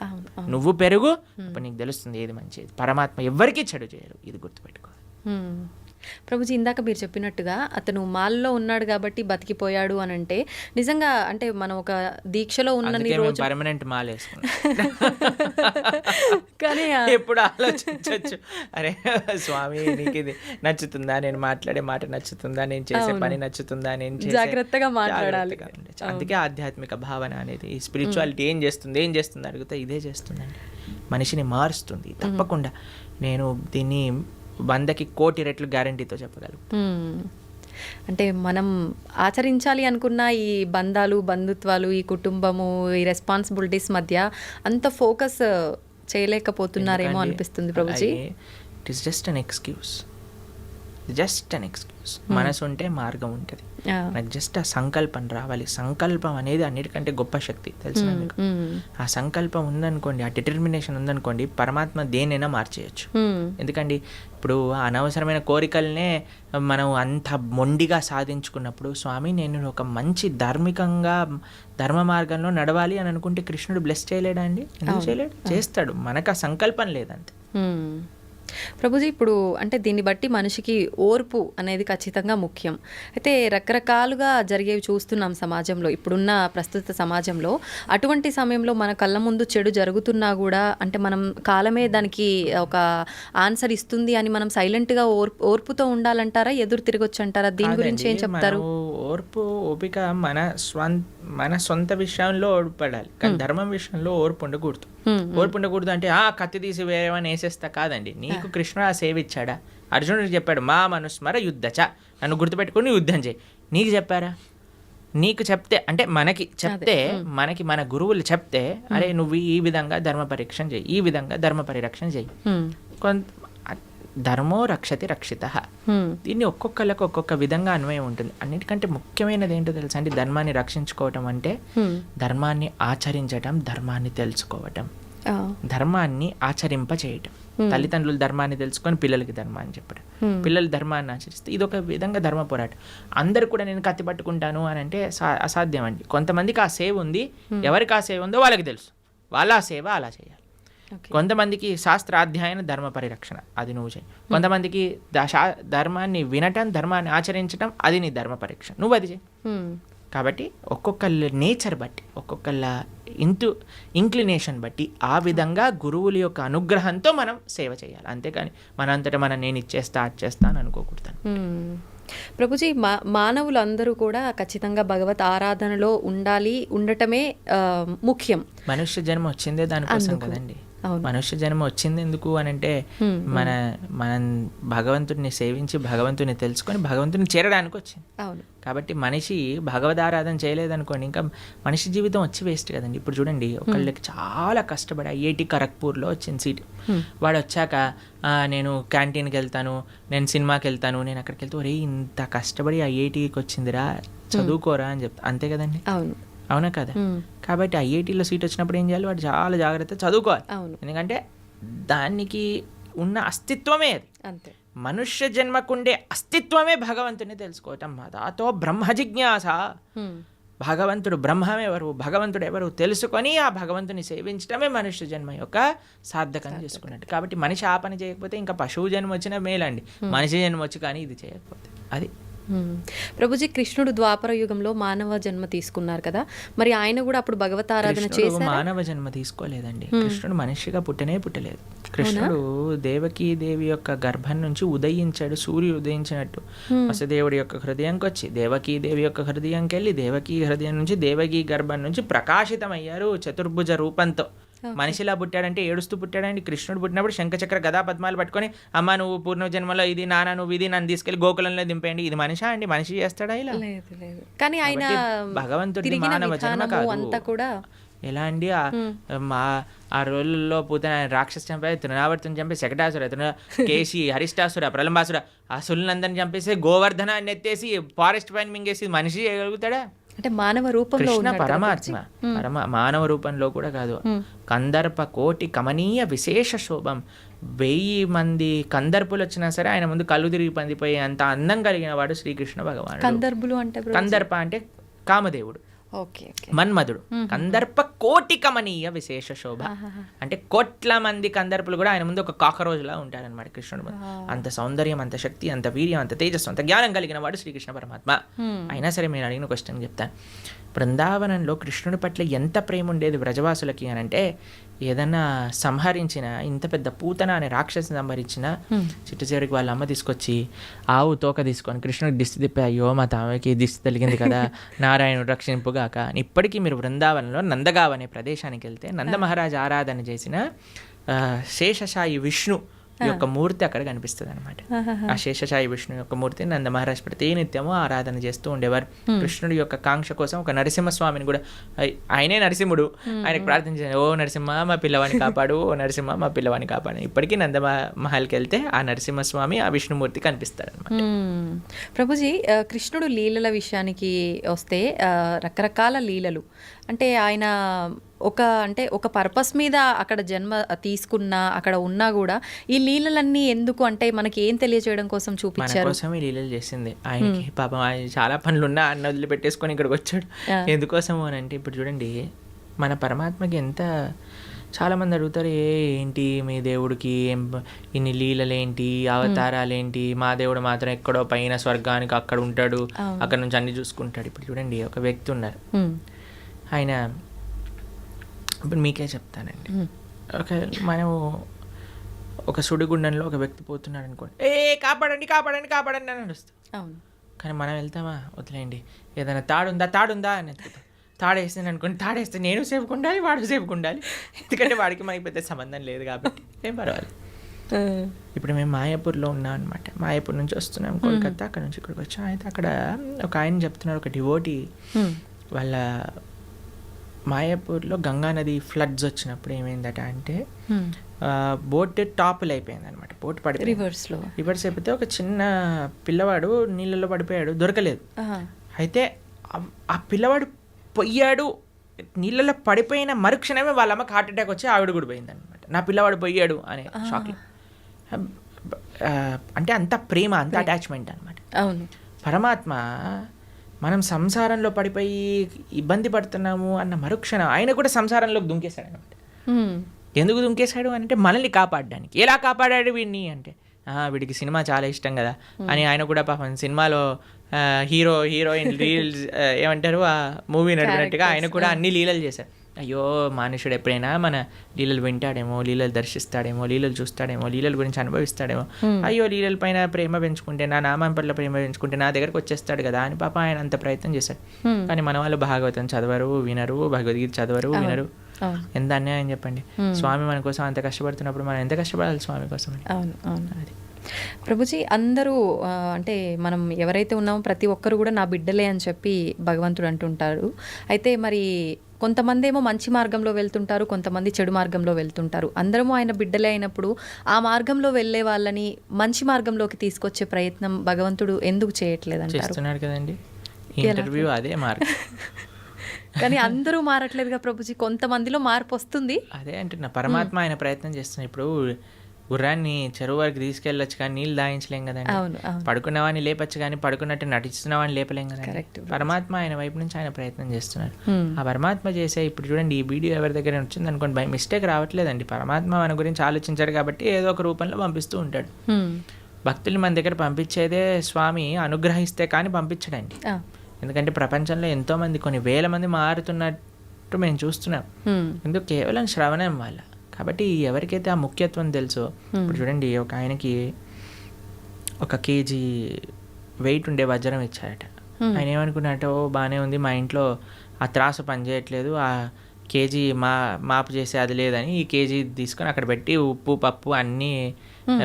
నువ్వు పెరుగు అప్పుడు నీకు తెలుస్తుంది ఏది మంచిది. పరమాత్మ ఎవరికీ చెడు చేయరు ఇది గుర్తుపెట్టుకో. మ్మ్. ప్రభుజీ ఇందాక మీరు చెప్పినట్టుగా అతను మాల్లో ఉన్నాడు కాబట్టి బతికిపోయాడు అని అంటే నిజంగా అంటే మనం ఒక దీక్షలో రోజు పర్మనెంట్ మాలేసుకున్నాం కానీ ఎప్పుడు ఆలోచించవచ్చు అరే స్వామి నీకు ఇది నచ్చుతుందా? నేను మాట్లాడే మాట నచ్చుతుందా? నేను చేసే పని నచ్చుతుందా? నేను జాగ్రత్తగా మాట్లాడాలి. అందుకే ఆధ్యాత్మిక భావన అనేది ఈ స్పిరిచువాలిటీ ఏం చేస్తుంది ఏం చేస్తుంది? అడిగితే ఇదే చేస్తుందండి. మనిషిని మారుస్తుంది. తప్పకుండా నేను దీన్ని వందకి కోటి రెట్లు గ్యారంటీతో చెప్పగలను మ్మ్. అంటే మనం ఆచరించాలి అనుకున్న ఈ బంధాలు బంధుత్వాలు ఈ కుటుంబము ఈ రెస్పాన్సిబిలిటీస్ మధ్య అంత ఫోకస్ చేయలేకపోతున్నారేమో అనిపిస్తుంది Prabhuji. It is just an excuse just an excuse మనసు ఉంటే మార్గం ఉంటుంది. నాకు జస్ట్ ఆ సంకల్పం రావాలి. సంకల్పం అనేది అన్నిటికంటే గొప్ప శక్తి తెలిసిన మీకు. మ్మ్. ఆ సంకల్పం ఉందనుకోండి ఆ డిటర్మినేషన్ ఉందనుకోండి పరమాత్మ దేనైనా మార్చేయచ్చు. ఎందుకండి? ఇప్పుడు అనవసరమైన కోరికలనే మనం అంత మొండిగా సాధించుకున్నప్పుడు స్వామి నేను ఒక మంచి ధార్మికంగా ధర్మ మార్గంలో నడవాలి అని అనుకుంటే కృష్ణుడు బ్లెస్ చేయలేడా అండి? ఎందుకు చేయలేడు? చేస్తాడు. మనకు ఆ సంకల్పం లేదంతే. ప్రభుజీ ఇప్పుడు అంటే దీన్ని బట్టి మనిషికి ఓర్పు అనేది ఖచ్చితంగా ముఖ్యం. అయితే రకరకాలుగా జరిగేవి చూస్తున్నాం సమాజంలో. ఇప్పుడున్న ప్రస్తుత సమాజంలో అటువంటి సమయంలో మన కళ్ళ ముందు చెడు జరుగుతున్నా కూడా అంటే మనం కాలమే దానికి ఒక ఆన్సర్ ఇస్తుంది అని మనం సైలెంట్గా ఓర్పు ఓర్పుతో ఉండాలంటారా? ఎదురు తిరగొచ్చు అంటారా దీని గురించి ఏం చెప్తారు? ఓర్పు ఓపిక మన స్వం మన సొంత విషయంలో ఓడిపడాలి కానీ ధర్మం విషయంలో ఓర్పు ఉండకూడదు మ్మ్. ఓర్పు ఉండకూడదు అంటే ఆ కత్తి తీసి వేరేవని వేసేస్తా కాదండి. నీకు కృష్ణుడు ఆ సేవ ఇచ్చాడా? అర్జునుడికి చెప్పాడు మా మనుస్మర యుద్ధచ. నన్ను గుర్తుపెట్టుకుని యుద్ధం చేయి. నీకు చెప్పారా? నీకు చెప్తే అంటే మనకి చెప్తే మనకి మన గురువులు చెప్తే అరే నువ్వు ఈ విధంగా ధర్మ పరీక్షణ చేయి ఈ విధంగా ధర్మ పరిరక్షణ చేయి. కొంత ధర్మో రక్షతి రక్షిత. దీన్ని ఒక్కొక్కళ్ళకి ఒక్కొక్క విధంగా అన్వయం ఉంటుంది. అన్నిటికంటే ముఖ్యమైనది ఏంటో తెలుసా అంటే ధర్మాన్ని రక్షించుకోవటం అంటే. ధర్మాన్ని ఆచరించటం ధర్మాన్ని తెలుసుకోవటం. ధర్మాన్ని ఆచరింప చేయటం తల్లిదండ్రులు ధర్మాన్ని తెలుసుకొని పిల్లలకి ధర్మాన్ని చెప్పడం. పిల్లలు ధర్మాన్ని ఆచరిస్తే ఇది ఒక విధంగా ధర్మ పోరాటం. అందరు కూడా నేను కత్తి పట్టుకుంటాను అని అంటే అసాధ్యం అండి. కొంతమందికి ఆ సేవ ఉంది. ఎవరికి ఆ సేవ ఉందో వాళ్ళకి తెలుసు. వాళ్ళ ఆ సేవ అలా చేయాలి. కొంతమందికి శాస్త్రాధ్యాయన ధర్మ పరిరక్షణ అది నువ్వు చేయి కొంతమందికి ద- శా- ధర్మాన్ని వినటం ధర్మాన్ని ఆచరించటం అది నీ ధర్మ పరీక్ష నువ్వు అది చేయి మ్మ్. కాబట్టి ఒక్కొక్కళ్ళ నేచర్ బట్టి ఒక్కొక్కళ్ళ ఇంటు ఇంక్లినేషన్ బట్టి ఆ విధంగా గురువుల యొక్క అనుగ్రహంతో మనం సేవ చేయాలి. అంతేకాని మనంతటా మనం నేను ఇచ్చేస్తా అది చేస్తా అని అనుకోకూడదు మ్మ్. ప్రభుజీ మా మానవులందరూ కూడా ఖచ్చితంగా భగవత్ ఆరాధనలో ఉండాలి ఉండటమే ముఖ్యం. మనుష్య జన్మ వచ్చిందే దానికోసం కదండి. మనుష్య జన్మ వచ్చింది ఎందుకు అని అంటే మన మనం భగవంతుడిని సేవించి భగవంతుని తెలుసుకొని భగవంతుని చేరడానికి వచ్చింది. అవును. కాబట్టి మనిషి భగవదారాధన చేయలేదనుకోండి ఇంకా మనిషి జీవితం వచ్చి వేస్ట్ కదండి. ఇప్పుడు చూడండి ఒకళ్ళకి చాలా కష్టపడి ఐఐటి ఖరగ్పూర్లో వచ్చింది సీట్ వాడు వచ్చాక "ఆ, నేను క్యాంటీన్కి వెళ్తాను నేను సినిమాకి వెళ్తాను నేను అక్కడికి వెళ్తే ఒరే ఇంత కష్టపడి ఐఐటికి వచ్చిందిరా చదువుకోరా అని చెప్తా. అంతే కదండి? అవును. అవునా కదా. కాబట్టి ఐఐటీలో సీట్ వచ్చినప్పుడు ఏం చేయాలి? వాడు చాలా జాగ్రత్త చదువుకోవాలి. అవును. ఎందుకంటే దానికి ఉన్న అస్తిత్వమే అది. అంతే. మనుష్య జన్మకుండే అస్తిత్వమే భగవంతుని తెలుసుకోవటం దాతో బ్రహ్మ జిజ్ఞాస. భగవంతుడు బ్రహ్మం ఎవరు? భగవంతుడు ఎవరు? తెలుసుకొని ఆ భగవంతుని సేవించడమే మనుష్య జన్మ యొక్క సార్థకం చేసుకున్నట్టు. కాబట్టి మనిషి ఆ పని చేయకపోతే ఇంకా పశువు జన్మ వచ్చిన మేలండి. మనిషి జన్మ వచ్చి కానీ ఇది చేయకపోతే. అది. ప్రభుజీ కృష్ణుడు ద్వాపర యుగంలో మానవ జన్మ తీసుకున్నారు కదా. మరి ఆయన కూడా అప్పుడు భగవత్ ఆరాధన చేశారు? మానవ జన్మ తీసుకోలేదండి. కృష్ణుడు మనిషిగా పుట్టనే పుట్టలేదు. కృష్ణుడు దేవకీ దేవి యొక్క గర్భం నుంచి ఉదయించాడు సూర్యుడు ఉదయించినట్టు. వసుదేవుడి యొక్క హృదయంకి వచ్చి దేవకీ దేవి యొక్క హృదయంకి వెళ్ళి దేవకీ హృదయం నుంచి దేవకీ గర్భం నుంచి ప్రకాశితమయ్యారు చతుర్భుజ రూపంతో. మనిషిలా పుట్టాడంటే ఏడుస్తూ పుట్టాడండి కృష్ణుడు పుట్టినప్పుడు శంఖచక్ర గదా పద్మాలు పట్టుకొని అమ్మ నువ్వు పూర్ణ జన్మలో ఇది నాన్న నువ్వు ఇది నన్ను తీసుకెళ్ళి గోకులంలో దింపేయండి. ఇది మనిషా అండి? మనిషి చేస్తాడా ఇలా? కానీ ఆయన భగవంతుడి మానవ జన్మ కాదు. ఎలా అండి? ఆ- మా ఆ రోజుల్లో పూతన రాక్షస్ చంపే తృణావర్తిని చంపే శకటాసుర తృణ కేసి హరిష్టాసుర ప్రలంబాసుర అసులందరిని చంపేసి గోవర్ధన అని ఎత్తేసి ఫారెస్ట్ పైన మింగేసి మనిషి చేయగలుగుతాడా? అంటే మానవ రూపంలో కృష్ణ పరమాత్మ. పరమ మానవ రూపంలో కూడా కాదు. కందర్ప కోటి కమనీయ విశేష శోభం. వెయ్యి మంది కందర్పులు వచ్చినా సరే ఆయన ముందు కళ్ళు తిరిగి పందిపోయే అంత అందం కలిగిన వాడు శ్రీకృష్ణ భగవానుడు. కందర్బులు అంటే కందర్ప అంటే కామదేవుడు. మన్మధుడు. కందర్ప కోటి కమనీయ విశేష శోభ. అంటే కోట్ల మంది కందర్పులు కూడా ఆయన ముందు ఒక కాకరోజులా ఉంటారనమాట కృష్ణుడు ముందు. అంత సౌందర్యం అంత శక్తి అంత వీర్యం అంత తేజస్సు అంత జ్ఞానం కలిగిన వాడు శ్రీకృష్ణ పరమాత్మ. అయినా సరే మీరు అడిగిన క్వశ్చన్ చెప్తాను. బృందావనంలో కృష్ణుడి పట్ల ఎంత ప్రేమ ఉండేది వ్రజవాసులకి అని అంటే ఏదన్నా సంహరించిన ఇంత పెద్ద పూతన అనే రాక్షసిని సంహరించిన చిట్ట చివరికి వాళ్ళ అమ్మ తీసుకొచ్చి ఆవు తోక తీసుకొని కృష్ణుడికి దిష్టి తిప్పి అయ్యో మా తామకి దిష్టి తగిలింది కదా నారాయణుడు రక్షింపుగాక. అని ఇప్పటికీ మీరు బృందావనంలో నందగావ్ అనే ప్రదేశానికి వెళ్తే నంద మహారాజ్ ఆరాధన చేసిన శేషశాయి విష్ణు యొక్క మూర్తి అక్కడ కనిపిస్తుంది అనమాట ఆ శేషశాయి విష్ణు యొక్క మూర్తిని నంద మహారాజ్ ప్రతి నిత్యము ఆరాధన చేస్తూ ఉండేవారు. కృష్ణుడి యొక్క కాంక్ష కోసం ఒక నరసింహస్వామిని కూడా ఆయ- ఆయనే నరసింహుడు. ఆయనకు ప్రార్థించారు ఓ నరసింహ మా పిల్లవాడిని కాపాడు ఓ నరసింహ మా పిల్లవాడిని కాపాడు. ఇప్పటికీ నంద మహల్కి వెళ్తే ఆ నరసింహస్వామి ఆ విష్ణుమూర్తి కనిపిస్తారు అనమాట. ప్రభుజీ కృష్ణుడు లీలల విషయానికి వస్తే ఆ, రకరకాల లీలలు. అంటే ఆయన ఒక అంటే ఒక పర్పస్ మీద అక్కడ జన్మ తీసుకున్నా అక్కడ ఉన్నా కూడా ఈ లీలలన్నీ ఎందుకు? అంటే మనకి ఏం తెలియజేయడం కోసం చూపించారు? కోసం ఈ లీలలు చేసింది. ఆయనకి పాపం ఆయన చాలా పనులు ఉన్నా అన్న వదిలిపెట్టేసుకొని ఇక్కడికి వచ్చాడు. ఎందుకోసం అని అంటే ఇప్పుడు చూడండి మన పరమాత్మకి ఎంత చాలా మంది అడుగుతారు ఏ ఏంటి మీ దేవుడికి ఇన్ని లీలలేంటి? అవతారాలేంటి? మా దేవుడు మాత్రం ఎక్కడో పైన స్వర్గానికి అక్కడ ఉంటాడు. అక్కడ నుంచి అన్ని చూసుకుంటాడు. ఇప్పుడు చూడండి ఒక వ్యక్తి ఉన్నారు. ఆయన ఇప్పుడు మీకే చెప్తానండి. ఒక మనము ఒక సుడిగుండంలో ఒక వ్యక్తి పోతున్నాడు అనుకోండి. ఏ కాపాడండి కాపాడండి కాపాడండి అని నడుస్తాం అవును. కానీ మనం వెళ్తామా? వదిలేయండి. ఏదైనా తాడుందా? తాడుందా? అని తాడేస్తాను అనుకోండి. తాడేస్తే నేను సేపుకు ఉండాలి వాడు సేపుకు ఉండాలి. ఎందుకంటే వాడికి మనకి పెద్ద సంబంధం లేదు కాబట్టి. ఏం పర్వాలేదు. ఇప్పుడు మేము మాయాపూర్లో ఉన్నాం అనమాట మాయాపూర్ నుంచి వస్తున్నాం కోల్కతా అక్కడ నుంచి ఇక్కడికి వచ్చాం. అయితే అక్కడ ఒక ఆయన చెప్తున్నారు ఒక డివోటీ. వాళ్ళ మాయాపూర్లో గంగా నది ఫ్లడ్స్ వచ్చినప్పుడు ఏమైందట అంటే. ఆ, బోట్ టాపులు అయిపోయింది అనమాట బోట్ పడిపోయింది. రివర్స్లో రివర్స్ అయిపోతే ఒక చిన్న పిల్లవాడు నీళ్ళలో పడిపోయాడు దొరకలేదు. అయితే ఆ- పిల్లవాడు పొయ్యాడు నీళ్ళలో పడిపోయిన మరుక్షణమే వాళ్ళ అమ్మకి హార్ట్ అటాక్ వచ్చి ఆవిడ కూడా పోయింది అనమాట నా పిల్లవాడు పొయ్యాడు అనే షాక్లో. అంటే అంత ప్రేమ అంత అటాచ్మెంట్ అనమాట అవును. పరమాత్మ మనం సంసారంలో పడిపోయి ఇబ్బంది పడుతున్నాము అన్న మరుక్షణం ఆయన కూడా సంసారంలోకి దుంకేశాడు అనమాట. ఎందుకు దుంకేశాడు అంటే మనల్ని కాపాడడానికి. ఎలా కాపాడాడు వీడిని అంటే "ఆ, వీడికి సినిమా చాలా ఇష్టం కదా అని ఆయన కూడా పాపం సినిమాలో హీరో హీరోయిన్ రీల్స్ ఏమంటారు ఆ మూవీ నడిపినట్టుగా ఆయన కూడా అన్ని లీలలు చేశారు. అయ్యో మనుషుడు ఎప్పుడైనా మన లీలలు వింటాడేమో లీలలు దర్శిస్తాడేమో లీలలు చూస్తాడేమో లీలల గురించి అనుభవిస్తాడేమో. అయ్యో లీలల పైన ప్రేమ పెంచుకుంటే నా నామం పట్ల ప్రేమ పెంచుకుంటే నా దగ్గరకు వచ్చేస్తాడు కదా అని పాప ఆయన అంత ప్రయత్నం చేశాడు. కానీ మన వాళ్ళు భాగవతం చదవరు వినరు భగవద్గీత చదవరు వినరు. ఎంత అన్యాయం చెప్పండి. స్వామి మన కోసం అంత కష్టపడుతున్నప్పుడు మనం ఎంత కష్టపడాలి స్వామి కోసం అవును అవును. అది. ప్రభుజీ అందరూ అంటే మనం ఎవరైతే ఉన్నామో ప్రతి ఒక్కరు కూడా నా బిడ్డలే అని చెప్పి భగవంతుడు అంటుంటారు అయితే మరి కొంతమంది ఏమో మంచి మార్గంలో వెళ్తుంటారు కొంతమంది చెడు మార్గంలో వెళ్తుంటారు. అందరము ఆయన బిడ్డలే అయినప్పుడు ఆ మార్గంలో వెళ్ళే వాళ్ళని మంచి మార్గంలోకి తీసుకొచ్చే ప్రయత్నం భగవంతుడు ఎందుకు చేయట్లేదు అంటారు కదండి. ఇంటర్వ్యూ అదే మార్క్ కానీ అందరూ మారట్లేదుగా ప్రభుజీ. కొంతమందిలో మార్పు వస్తుంది. అదే అంటున్నా. పరమాత్మ ఆయన ప్రయత్నం చేస్తున్నా ఇప్పుడు గుర్రాన్ని చెరువు వరకు తీసుకెళ్ళొచ్చు కానీ నీళ్ళు దాయించలేం కదండి పడుకున్నవాడిని లేపచ్చు కానీ పడుకున్నట్టు నటిస్తున్నవాడిని లేపలేం కదండి Correct. పరమాత్మ ఆయన వైపు నుంచి ఆయన ప్రయత్నం చేస్తున్నారు. ఆ పరమాత్మ చేసే ఇప్పుడు చూడండి ఈ వీడియో ఎవరి దగ్గర వచ్చింది అనుకోండి బై మిస్టేక్ రావట్లేదండి పరమాత్మ మన గురించి ఆలోచించాడు కాబట్టి ఏదో ఒక రూపంలో పంపిస్తూ ఉంటాడు. భక్తులు మన దగ్గర పంపించేదే స్వామి అనుగ్రహిస్తే కానీ పంపించడండి. ఎందుకంటే ప్రపంచంలో ఎంతో మంది కొన్ని వేల మంది మారుతున్నట్టు మేము చూస్తున్నాం. ఎందుకు కేవలం శ్రవణం వల్ల కాబట్టి ఎవరికైతే ఆ ముఖ్యత్వం తెలుసో ఇప్పుడు చూడండి ఒక ఆయనకి ఒక కేజీ వెయిట్ ఉండే వజ్రం ఇచ్చారట. ఆయన ఏమనుకున్నట్టు "ఓ, బాగానే ఉంది మా ఇంట్లో ఆ త్రాసు పనిచేయట్లేదు ఆ కేజీ మా మాపు చేసి అది లేదని ఈ కేజీ తీసుకొని అక్కడ పెట్టి ఉప్పు పప్పు అన్నీ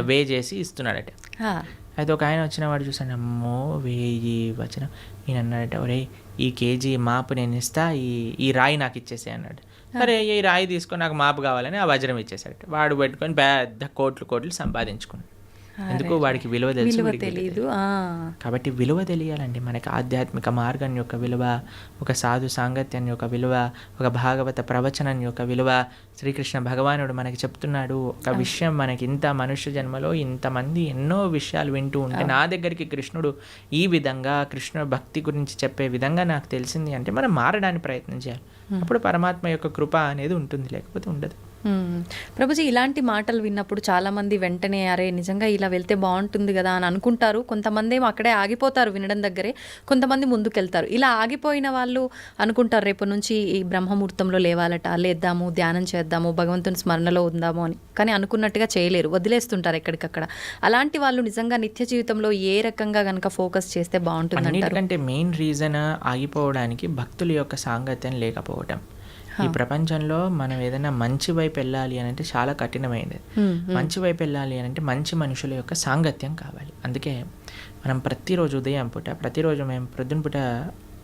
వే చేసి ఇస్తున్నాడట అయితే ఒక ఆయన వచ్చిన వాడు చూసాను అమ్మో వెయ్యి వచ్చిన ఈయన అన్నాడట ఒరే ఈ కేజీ మాపు నేను ఇస్తా ఈ ఈ రాయి నాకు ఇచ్చేసే అన్నాడు. సరే ఈ రాయి తీసుకొని నాకు మాపు కావాలని ఆ వజ్రం ఇచ్చేసాడు వాడు పెట్టుకొని పెద్ద కోట్లు కోట్లు సంపాదించుకున్నాడు. ఎందుకు వాడికి విలువ తెలుసు ఆ, కాబట్టి విలువ తెలియాలండి. మనకి ఆధ్యాత్మిక మార్గం యొక్క విలువ ఒక సాధు సాంగత్యం యొక్క విలువ ఒక భాగవత ప్రవచనం యొక్క విలువ. శ్రీకృష్ణ భగవానుడు మనకి చెప్తున్నాడు ఒక విషయం మనకి ఇంత మనుష్య జన్మలో ఇంతమంది ఎన్నో విషయాలు వింటూ ఉంటే నా దగ్గరికి కృష్ణుడు ఈ విధంగా కృష్ణుడు భక్తి గురించి చెప్పే విధంగా నాకు తెలిసింది అంటే మనం మారడానికి ప్రయత్నం చేయాలి. అప్పుడు పరమాత్మ యొక్క కృప అనేది ఉంటుంది లేకపోతే ఉండదు. ప్రభుజీ ఇలాంటి మాటలు విన్నప్పుడు చాలా మంది వెంటనే అరే నిజంగా ఇలా వెళ్తే బాగుంటుంది కదా అని అనుకుంటారు. కొంతమంది ఏమో అక్కడే ఆగిపోతారు వినడం దగ్గరే. కొంతమంది ముందుకెళ్తారు. ఇలా ఆగిపోయిన వాళ్ళు అనుకుంటారు రేపు నుంచి ఈ బ్రహ్మముహూర్తంలో లేవాలట లేద్దాము ధ్యానం చేద్దాము భగవంతుని స్మరణలో ఉందాము అని. కానీ అనుకున్నట్టుగా చేయలేరు. వదిలేస్తుంటారు ఎక్కడికక్కడ. అలాంటి వాళ్ళు నిజంగా నిత్య జీవితంలో ఏ రకంగా కనుక ఫోకస్ చేస్తే బాగుంటుంది అంటే మెయిన్ రీజన్ ఆగిపోవడానికి భక్తుల యొక్క సాంగత్యం లేకపోవటం. ఈ ప్రపంచంలో మనం ఏదైనా మంచి వైపు వెళ్ళాలి అని అంటే చాలా కఠినమైనది. మంచి వైపు వెళ్ళాలి అని అంటే మంచి మనుషుల యొక్క సాంగత్యం కావాలి. అందుకే మనం ప్రతిరోజు ఉదయం పూట ప్రతిరోజు మేము ప్రొద్దున పూట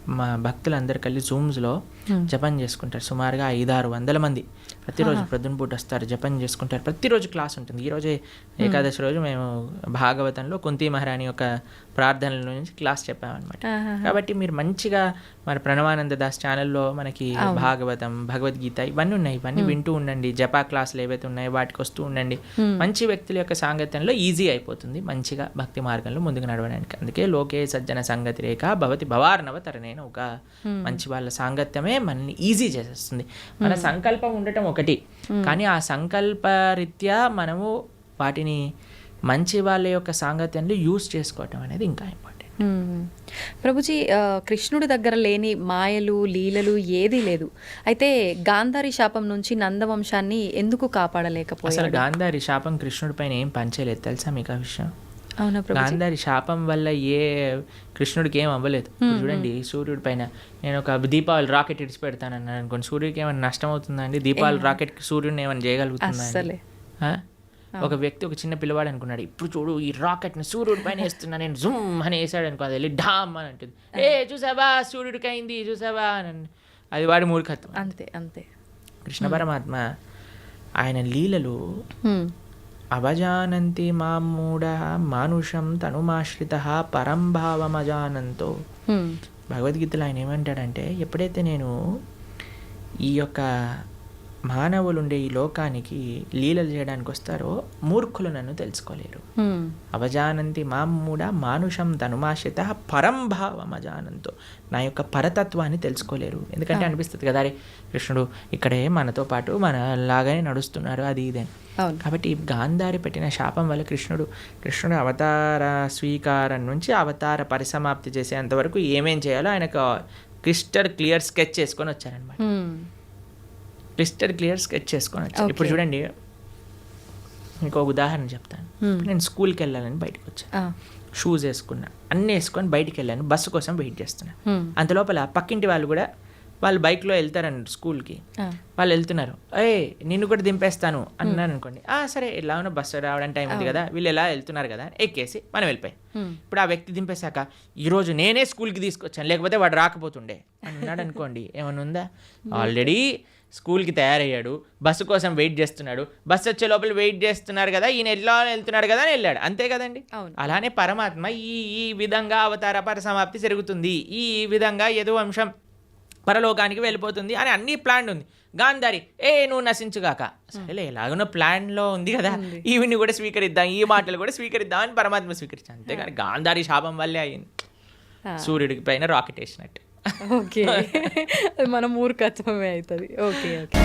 మా భక్తులందరూ కలిసి జూమ్స్లో జపం చేసుకుంటారు. సుమారుగా ఐదారు వందల మంది ప్రతిరోజు ప్రొద్దున పూట వస్తారు జపం చేసుకుంటారు. ప్రతిరోజు క్లాస్ ఉంటుంది. ఈరోజే ఏకాదశి రోజు మేము భాగవతంలో కుంతి మహారాణి యొక్క ప్రార్థనల నుంచి క్లాస్ చెప్పామన్నమాట. కాబట్టి మీరు మంచిగా మరి ప్రణవానంద దాస్ ఛానల్లో మనకి భాగవతం భగవద్గీత ఇవన్నీ ఉన్నాయి. ఇవన్నీ వింటూ ఉండండి. జపా క్లాసులు ఏవైతే ఉన్నాయో వాటికి వస్తూ ఉండండి. మంచి వ్యక్తుల యొక్క సాంగత్యంలో ఈజీ అయిపోతుంది. మంచిగా భక్తి మార్గంలో ముందుకు నడవడానికి. అందుకే లోకే సజ్జన సంగతి రేఖ భవతి భవార్ణవ తరణేన ఒక మంచి వాళ్ళ సాంగత్యమే మనల్ని ఈజీ చేసేస్తుంది. మన సంకల్పం ఉండటం ఒకటి. కానీ ఆ సంకల్ప రీత్యా మనము వాటిని మంచి వాళ్ళ యొక్క సాంగత్యంలో యూస్ చేసుకోవటం అనేది ఇంకా ఇంపార్టెంట్. ప్రభుజీ కృష్ణుడి దగ్గర లేని మాయలు లీలలు ఏదీ లేదు. అయితే గాంధారి శాపం నుంచి నందవంశాన్ని ఎందుకు కాపాడలేకపోయారు అసలు గాంధారి శాపం కృష్ణుడి పైన ఏం పంచలేదు తెలుసా మీకు ఆ విషయం? అవునా గాంధారి శాపం వల్ల ఏ కృష్ణుడికి ఏం అవ్వలేదు. చూడండి సూర్యుడి పైన నేను ఒక దీపావళి రాకెట్ ఇడిచి పెడతాను అన్నాను అనుకోండి సూర్యుడికి ఏమైనా నష్టం అవుతుందా అండి? దీపావళి రాకెట్ సూర్యుడిని ఏమైనా చేయగలుగుతుందా? ఒక వ్యక్తి ఒక చిన్న పిల్లవాడు అనుకున్నాడు ఇప్పుడు చూడు ఈ రాకెట్ని సూర్యుడి పైన వేస్తున్నా నేను జుమ్ అని వేసాడు అనుకో అది వెళ్ళి ఢామ్ అని అంటుంది ఏ చూసావా? సూర్యుడికి అయింది చూసావా? అని అది వాడి మూర్ఖత్వం అంతే అంతే. కృష్ణ పరమాత్మ ఆయన లీలలు. అవజానంతి మామూఢ మానుషం తనుమాశ్రిత పరం భావమజానంతో మ్మ్. భగవద్గీతలో ఆయన ఏమంటాడంటే ఎప్పుడైతే నేను ఈ యొక్క మానవులు ఉండే ఈ లోకానికి లీలలు చేయడానికి వస్తారో మూర్ఖులు నన్ను తెలుసుకోలేరు. అవజానంతి మామూఢ మానుషం తనుమాశ్రిత పరం భావమజానంతో నా యొక్క పరతత్వాన్ని తెలుసుకోలేరు. ఎందుకంటే అనిపిస్తుంది కదా అరే కృష్ణుడు ఇక్కడే మనతో పాటు మన లాగానే నడుస్తున్నారు అది ఇది కాబట్టి గాంధారి పెట్టిన శాపం వల్ల కృష్ణుడు కృష్ణుడు అవతార స్వీకారం నుంచి అవతార పరిసమాప్తి చేసేంత వరకు ఏమేం చేయాలో ఆయనకు క్రిస్టల్ క్లియర్ స్కెచ్ చేసుకొని వచ్చారనమాట క్రిస్టల్ క్లియర్ స్కెచ్ చేసుకొని వచ్చారు ఇప్పుడు చూడండి ఇంకో ఉదాహరణ చెప్తాను. నేను స్కూల్కి వెళ్ళాలని బయటకు వచ్చాను. షూస్ వేసుకున్నా అన్నీ వేసుకొని బయటికి వెళ్ళాను. బస్సు కోసం వెయిట్ చేస్తున్నా. అంత లోపల పక్కింటి వాళ్ళు కూడా వాళ్ళు బైక్లో వెళ్తారండి స్కూల్కి. వాళ్ళు వెళ్తున్నారు. ఏ నిన్ను కూడా దింపేస్తాను అన్నాను అనుకోండి ఆ సరే ఎలా ఉన్నా బస్సు రావడానికి టైం ఉంది కదా వీళ్ళు ఎలా వెళ్తున్నారు కదా ఎక్కేసి మనం వెళ్ళిపోయాం. ఇప్పుడు ఆ వ్యక్తి దింపేశాక ఈరోజు నేనే స్కూల్కి తీసుకొచ్చాను లేకపోతే వాడు రాకపోతుండే అన్నాడు అనుకోండి ఏమైనా ఉందా ఆల్రెడీ స్కూల్కి తయారయ్యాడు. బస్సు కోసం వెయిట్ చేస్తున్నాడు. బస్సు వచ్చే లోపల వెయిట్ చేస్తున్నారు కదా ఈయన ఎలా వెళ్తున్నారు కదా అని వెళ్ళాడు. అంతే కదండి? అలానే పరమాత్మ ఈ ఈ విధంగా అవతార పరిసమాప్తి జరుగుతుంది. ఈ విధంగా ఏదో అంశం పరలోకానికి వెళ్ళిపోతుంది అని అన్ని ప్లాన్ ఉంది. గాంధారి ఏ నువ్వు నశించుగాక. సరేలే ఎలాగనో ప్లాన్లో ఉంది కదా. ఈవిని కూడా స్వీకరిద్దాం ఈ మాటలు కూడా స్వీకరిద్దాం అని పరమాత్మ స్వీకరించాను అంతేగాని గాంధారి శాపం వల్లే అయింది. సూర్యుడికి పైన రాకెట్ వేసినట్టు. ఓకే. అది మన మూర్ఖత్వమే అవుతుంది. Okay okay.